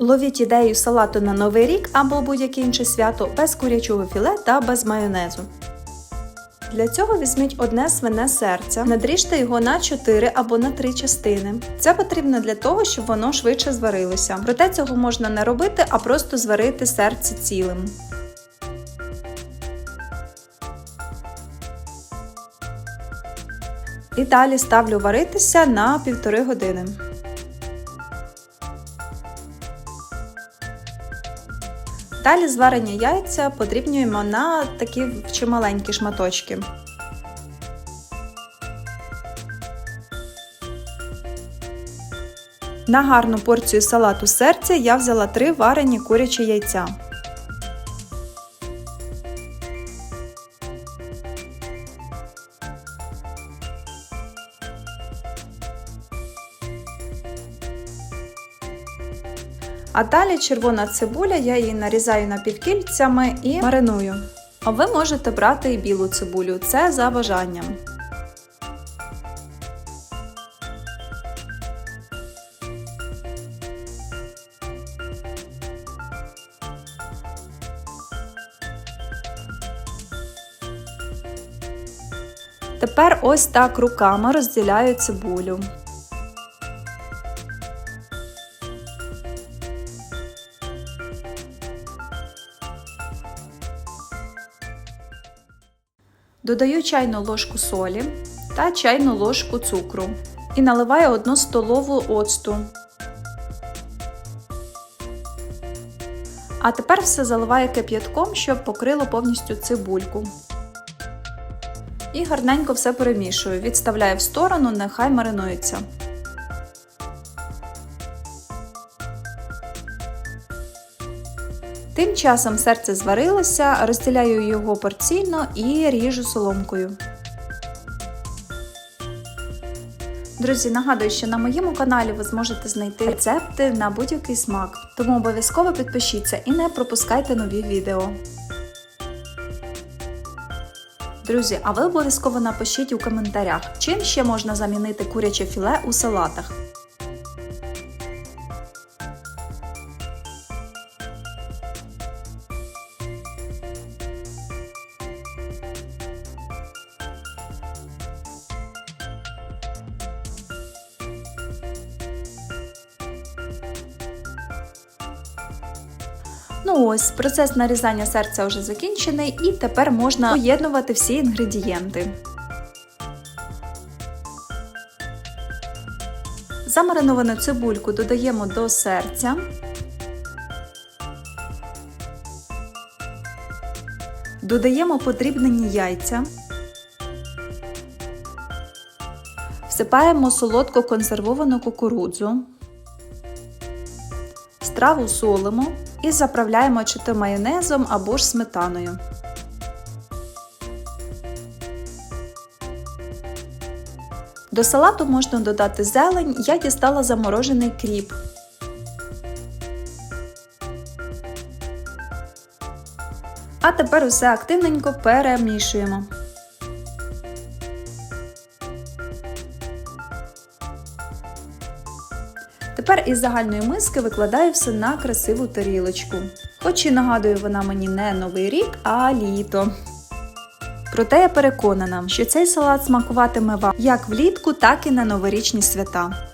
Ловіть ідею салату на Новий рік або будь-яке інше свято без курячого філе та без майонезу. Для цього візьміть одне свине серце, надріжте його на 4 або на 3 частини. Це потрібно для того, щоб воно швидше зварилося. Проте цього можна не робити, а просто зварити серце цілим. І далі ставлю варитися на півтори години. Далі зварені яйця подрібнюємо на такі чималенькі шматочки. На гарну порцію салату серця я взяла три варені курячі яйця. А далі червона цибуля, я її нарізаю напівкільцями і мариную. А ви можете брати і білу цибулю, це за бажанням. Тепер ось так руками розділяю цибулю. Додаю чайну ложку солі та чайну ложку цукру і наливаю 1 столову оцту. А тепер все заливаю кип'ятком, щоб покрило повністю цибульку. І гарненько все перемішую. Відставляю в сторону, нехай маринується. Тим часом серце зварилося, розділяю його порційно і ріжу соломкою. Друзі, нагадую, що на моєму каналі ви зможете знайти рецепти на будь-який смак, тому обов'язково підпишіться і не пропускайте нові відео. Друзі, а ви обов'язково напишіть у коментарях, чим ще можна замінити куряче філе у салатах. Ну ось, процес нарізання серця вже закінчений, і тепер можна поєднувати всі інгредієнти. Замариновану цибульку додаємо до серця. Додаємо подрібнені яйця. Всипаємо солодко консервовану кукурудзу. Страву солимо і заправляємо чи то майонезом або ж сметаною. До салату можна додати зелень, я дістала заморожений кріп. А тепер усе активненько перемішуємо. Тепер із загальної миски викладаю все на красиву тарілочку. Хоч і нагадую, вона мені не новий рік, а літо. Проте я переконана, що цей салат смакуватиме вам як влітку, так і на новорічні свята.